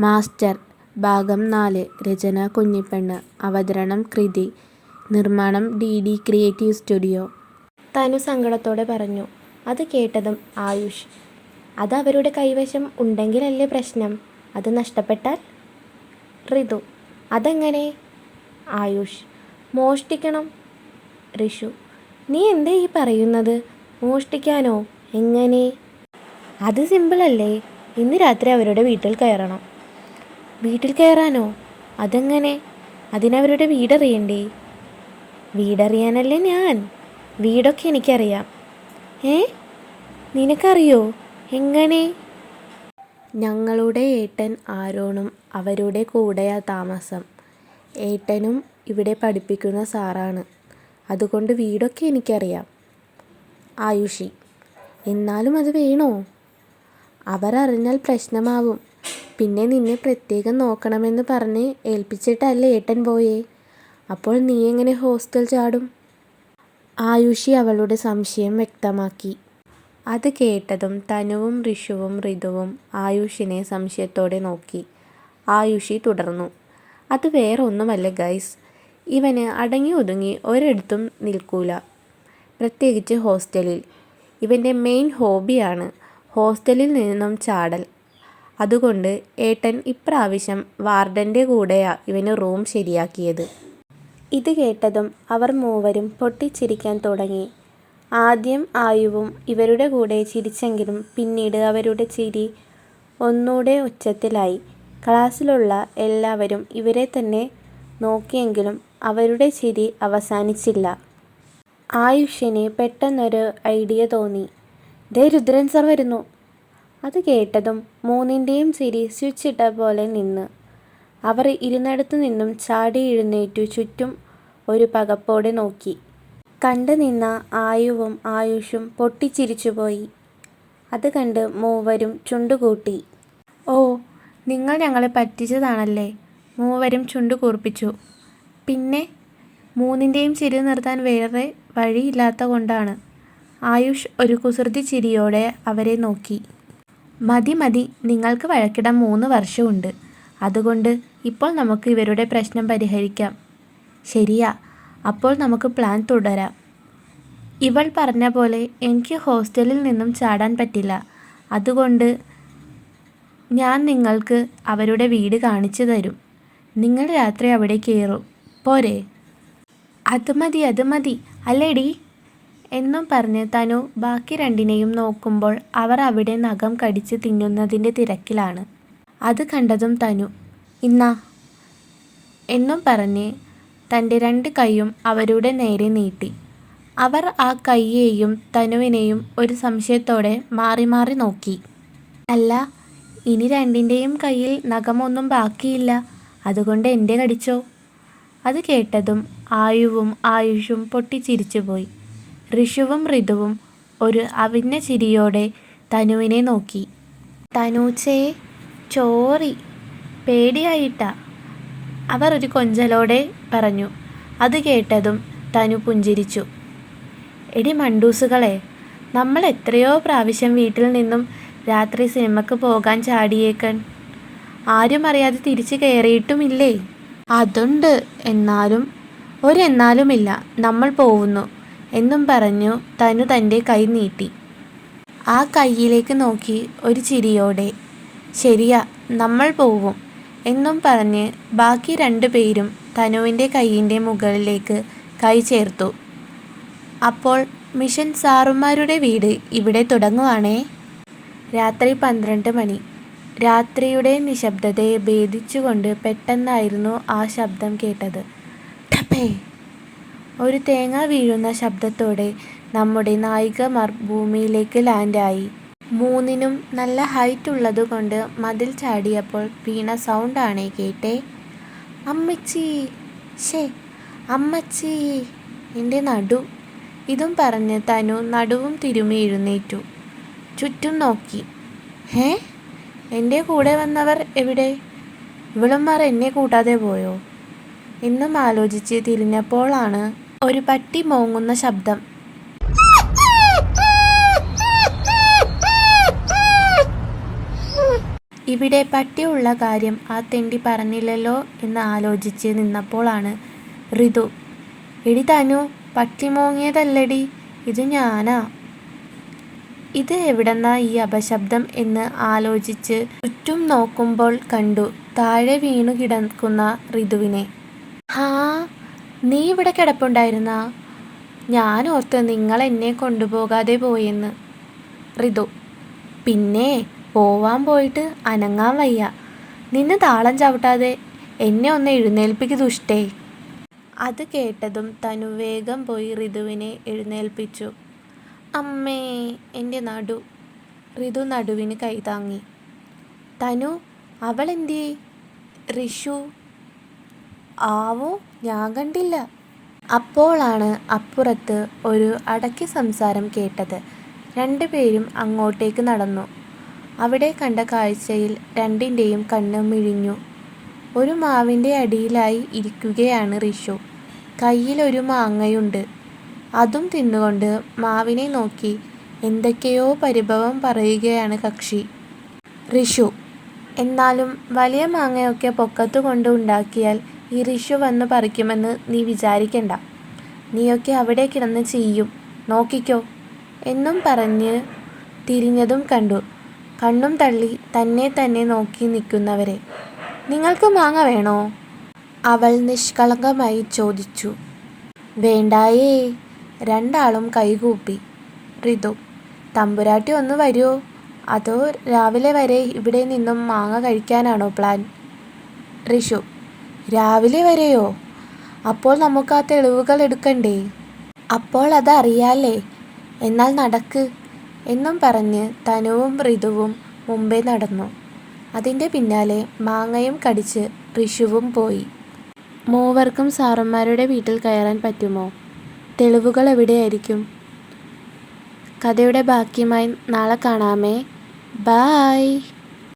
Master. ഭാഗം നാല്. രചന കുഞ്ഞിപ്പെണ്ണ്. അവതരണം കൃതി. നിർമ്മാണം D D creative studio. Thanu സങ്കടത്തോടെ പറഞ്ഞു. അത് കേട്ടതും ആയുഷ്. അത് അവരുടെ കൈവശം ഉണ്ടെങ്കിലല്ലേ പ്രശ്നം? അത് നഷ്ടപ്പെട്ടാൽ? ഋതു അതെങ്ങനെ? ആയുഷ്. മോഷ്ടിക്കണം? ഋഷു നീ എന്താ ഈ പറയുന്നത്? മോഷ്ടിക്കാനോ? എങ്ങനെ? അത് സിമ്പിളല്ലേ ഇന്ന് രാത്രി അവരുടെ വീട്ടിൽ കയറണം. വീട്ടിൽ കയറാനോ? അതെങ്ങനെ? അതിനവരുടെ വീടറിയണ്ടേ? വീടറിയാനല്ലേ ഞാൻ? വീടൊക്കെ എനിക്കറിയാം. ഏ? നിനക്കറിയോ? എങ്ങനെ? ഞങ്ങളുടെ ഏട്ടൻ ആരോണും അവരുടെ കൂടെയാ താമസം. ഏട്ടനും ഇവിടെ പഠിപ്പിക്കുന്ന സാറാണ്. അതുകൊണ്ട് വീടൊക്കെ എനിക്കറിയാം. ആയുഷി എന്നാലും അത് വേണോ? അവരറിഞ്ഞാൽ പ്രശ്നമാവും. പിന്നെ നിന്നെ പ്രത്യേകം നോക്കണമെന്ന് പറഞ്ഞ് ഏൽപ്പിച്ചിട്ടല്ലേ ഏട്ടൻ പോയേ. അപ്പോൾ നീ എങ്ങനെ ഹോസ്റ്റൽ ചാടും? ആയുഷി അവളുടെ സംശയം വ്യക്തമാക്കി. അത് കേട്ടതും തനുവും ഋഷുവും ഋതുവും ആയുഷിനെ സംശയത്തോടെ നോക്കി. ആയുഷി തുടർന്നു. അത് വേറെ ഒന്നുമല്ല ഗൈസ്. ഇവന് അടങ്ങി ഒതുങ്ങി ഒരിടത്തും നിൽക്കൂല. പ്രത്യേകിച്ച് ഹോസ്റ്റലിൽ. ഇവന്റെ മെയിൻ ഹോബിയാണ് ഹോസ്റ്റലിൽ നിന്നും ചാടൽ. അതുകൊണ്ട് ഏട്ടൻ ഇപ്രാവശ്യം വാർഡന്റെ കൂടെയാ ഇവന് റൂം ശരിയാക്കിയത്. ഇത് കേട്ടതും അവർ മൂവരും പൊട്ടിച്ചിരിക്കാൻ തുടങ്ങി. ആദ്യം ആയുവും ഇവരുടെ കൂടെ ചിരിച്ചെങ്കിലും പിന്നീട് അവരുടെ ചിരി ഒന്നൂടെ ഉച്ചത്തിലായി. ക്ലാസ്സിലുള്ള എല്ലാവരും ഇവരെ തന്നെ നോക്കിയെങ്കിലും അവരുടെ ചിരി അവസാനിച്ചില്ല. ആയുഷിന് പെട്ടെന്നൊരു ഐഡിയ തോന്നി. ദേ രുദ്രൻ സർ വരുന്നു. അത് കേട്ടതും മൂന്നിന്റെയും ചിരി സ്വിച്ച് ഇട്ട പോലെ നിന്ന്. അവർ ഇരുന്നിടത്തു നിന്നും ചാടി എഴുന്നേറ്റു ചുറ്റും ഒരു പകപ്പോടെ നോക്കി. കണ്ടു നിന്ന ആയുവും ആയുഷും പൊട്ടിച്ചിരിച്ചുപോയി. അത് കണ്ട് മൂവരും ചുണ്ടുകൂട്ടി. ഓ നിങ്ങൾ ഞങ്ങളെ പറ്റിച്ചതാണല്ലേ? മൂവരും ചുണ്ടു കൂർപ്പിച്ചു പിന്നെ? മൂന്നിന്റെയും ചിരി നിർത്താൻ വേറെ വഴിയില്ലാത്ത കൊണ്ടാണ്. ആയുഷ് ഒരു കുസൃതി ചിരിയോടെ അവരെ നോക്കി. മതി മതി. നിങ്ങൾക്ക് വഴക്കിടാൻ മൂന്ന് വർഷമുണ്ട് അതുകൊണ്ട് ഇപ്പോൾ നമുക്ക് ഇവരുടെ പ്രശ്നം പരിഹരിക്കാം. ശരിയാ. അപ്പോൾ നമുക്ക് പ്ലാൻ തുടരാം. ഇവൾ പറഞ്ഞ പോലെ എനിക്ക് ഹോസ്റ്റലിൽ നിന്നും ചാടാൻ പറ്റില്ല. അതുകൊണ്ട് ഞാൻ നിങ്ങൾക്ക് അവരുടെ വീട് കാണിച്ചു തരും. നിങ്ങൾ രാത്രി അവിടെ കയറും. പോരെ. അത് മതി അത് മതി. അല്ലേടി? എന്നും പറഞ്ഞ് തനു ബാക്കി രണ്ടിനെയും നോക്കുമ്പോൾ അവർ അവിടെ നഖം കടിച്ച് തിന്നുന്നതിന്റെ തിരക്കിലാണ്. അത് കണ്ടതും തനു ഇന്നാ എന്നും പറഞ്ഞ് തന്റെ രണ്ട് കൈയും അവരുടെ നേരെ നീട്ടി. അവർ ആ കൈയെയും തനുവിനെയും ഒരു സംശയത്തോടെ മാറി മാറി നോക്കി. അല്ല ഇനി രണ്ടിന്റെയും കയ്യിൽ നഖമൊന്നും ബാക്കിയില്ല. അതുകൊണ്ട് എന്റെ കടിച്ചോ? അത് കേട്ടതും ആയുവും ആയുഷും പൊട്ടിച്ചിരിച്ചുപോയി. ഋഷുവും ഋതുവും ഒരു അവിഞ്ഞ ചിരിയോടെ തനുവിനെ നോക്കി. തനൂച്ചേ ചോറി. പേടിയായിട്ട. അവർ ഒരു കൊഞ്ചലോടെ പറഞ്ഞു. അത് കേട്ടതും തനു പുഞ്ചിരിച്ചു. എടി മണ്ടൂസുകളെ നമ്മൾ എത്രയോ പ്രാവശ്യം വീട്ടിൽ നിന്നും രാത്രി സിനിമക്ക് പോകാൻ ചാടിയേക്കൻ. ആരും അറിയാതെ തിരിച്ചു കയറിയിട്ടുമില്ലേ? അതുണ്ട്. എന്നാലും ഒരെന്നാലുമില്ല. നമ്മൾ പോവുന്നു. എന്നും പറഞ്ഞു തനു തന്റെ കൈ നീട്ടി. ആ കൈയിലേക്ക് നോക്കി ഒരു ചിരിയോടെ ശരിയാ നമ്മൾ പോവും എന്നും പറഞ്ഞ് ബാക്കി രണ്ടു പേരും തനുവിന്റെ കൈയിന്റെ മുകളിലേക്ക് കൈ ചേർത്തു. അപ്പോൾ മിഷൻ സാറുമാരുടെ വീട് ഇവിടെ തുടങ്ങുവാണേ? രാത്രി പന്ത്രണ്ട് മണി. രാത്രിയുടെ നിശബ്ദതയെ ഭേദിച്ചുകൊണ്ട് പെട്ടെന്നായിരുന്നു ആ ശബ്ദം കേട്ടത്. ടപ്പേ ഒരു തേങ്ങ വീഴുന്ന ശബ്ദത്തോടെ നമ്മുടെ നായികമാർ ഭൂമിയിലേക്ക് ലാൻഡായി മൂന്നിനും നല്ല ഹൈറ്റ് ഉള്ളതുകൊണ്ട് മതിൽ ചാടിയപ്പോൾ വീണ സൗണ്ടാണേ കേട്ടേ. അമ്മച്ചി ഷേ അമ്മച്ചി എന്റെ നടു. ഇതും പറഞ്ഞ് തനു നടുവും തിരുമി എഴുന്നേറ്റു. ചുറ്റും നോക്കി. ഹേ എന്റെ കൂടെ വന്നവർ എവിടെ? ഇവളുമാർ എന്നെ കൂട്ടാതെ പോയോ? എന്നും ആലോചിച്ച് തിരിഞ്ഞപ്പോഴാണ് ഒരു പട്ടി മോങ്ങുന്ന ശബ്ദം. ഇവിടെ പട്ടിയുള്ള കാര്യം ആ തെണ്ടി പറഞ്ഞില്ലല്ലോ എന്ന് ആലോചിച്ച് നിന്നപ്പോളാണ് ഋതു. എടി തനു പട്ടി മോങ്ങിയതല്ലടി ഇത് ഞാനാ. ഇത് എവിടെന്നാ ഈ അപശബ്ദം എന്ന് ആലോചിച്ച് ചുറ്റും നോക്കുമ്പോൾ കണ്ടു താഴെ വീണു കിടക്കുന്ന ഋതുവിനെ. ഹാ നീ ഇവിടെ കിടപ്പുണ്ടായിരുന്ന? ഞാൻ ഓർത്ത് നിങ്ങൾ എന്നെ കൊണ്ടുപോകാതെ പോയെന്ന്. റിതു പിന്നെ പോവാൻ പോയിട്ട് അനങ്ങാൻ വയ്യ. നിന്നെ താളം ചവിട്ടാതെ എന്നെ ഒന്ന് എഴുന്നേൽപ്പിക്ക് ദുഷ്ടേ. അത് കേട്ടതും തനു വേഗം പോയി ഋതുവിനെ എഴുന്നേൽപ്പിച്ചു. അമ്മേ എന്റെ നടു. ഋതു നടുവിന് കൈതാങ്ങി തനു അവൾ അവളെന്തിയേ ഋഷു ആവോ ഞാൻ കണ്ടില്ല. അപ്പോളാണ് അപ്പുറത്ത് ഒരു അടക്കി സംസാരം കേട്ടത്. രണ്ടുപേരും അങ്ങോട്ടേക്ക് നടന്നു. അവിടെ കണ്ട കാഴ്ചയിൽ രണ്ടിന്റെയും കണ്ണ് മിഴിഞ്ഞു. ഒരു മാവിന്റെ അടിയിലായി ഇരിക്കുകയാണ് ഋഷു കയ്യിലൊരു മാങ്ങയുണ്ട്. അതും തിന്നുകൊണ്ട് മാവിനെ നോക്കി എന്തൊക്കെയോ പരിഭവം പറയുകയാണ് കക്ഷി. റിഷു എന്നാലും വലിയ മാങ്ങയൊക്കെ പൊക്കത്ത് കൊണ്ട് ഉണ്ടാക്കിയാൽ ഈ വന്ന് പറിക്കുമെന്ന് നീ വിചാരിക്കണ്ട. നീയൊക്കെ അവിടെ കിടന്ന് ചെയ്യും. നോക്കിക്കോ. എന്നും പറഞ്ഞ് തിരിഞ്ഞതും കണ്ടു. കണ്ണും തള്ളി തന്നെ തന്നെ നോക്കി നിൽക്കുന്നവരെ. നിങ്ങൾക്ക് മാങ്ങ വേണോ? അവൾ നിഷ്കളങ്കമായി ചോദിച്ചു. വേണ്ടായേ. രണ്ടാളും കൈകൂപ്പി. ഋതു തമ്പുരാട്ടി ഒന്ന് വരുമോ അതോ രാവിലെ വരെ ഇവിടെ നിന്നും മാങ്ങ കഴിക്കാനാണോ പ്ലാൻ? ഋഷു രാവിലെ വരെയോ? അപ്പോൾ നമുക്ക് ആ തെളിവുകൾ എടുക്കണ്ടേ? അപ്പോൾ അതറിയാലേ എന്നാൽ നടക്ക് എന്നും പറഞ്ഞ് തനുവും ഋതുവും മുമ്പേ നടന്നു. അതിന്റെ പിന്നാലെ മാങ്ങയും കടിച്ച് ഋഷുവും പോയി. മൂവർക്കും സാറന്മാരുടെ വീട്ടിൽ കയറാൻ പറ്റുമോ? തെളിവുകൾ എവിടെയായിരിക്കും? കഥയുടെ ബാക്കിയുമായി നാളെ കാണാമേ. ബായ്.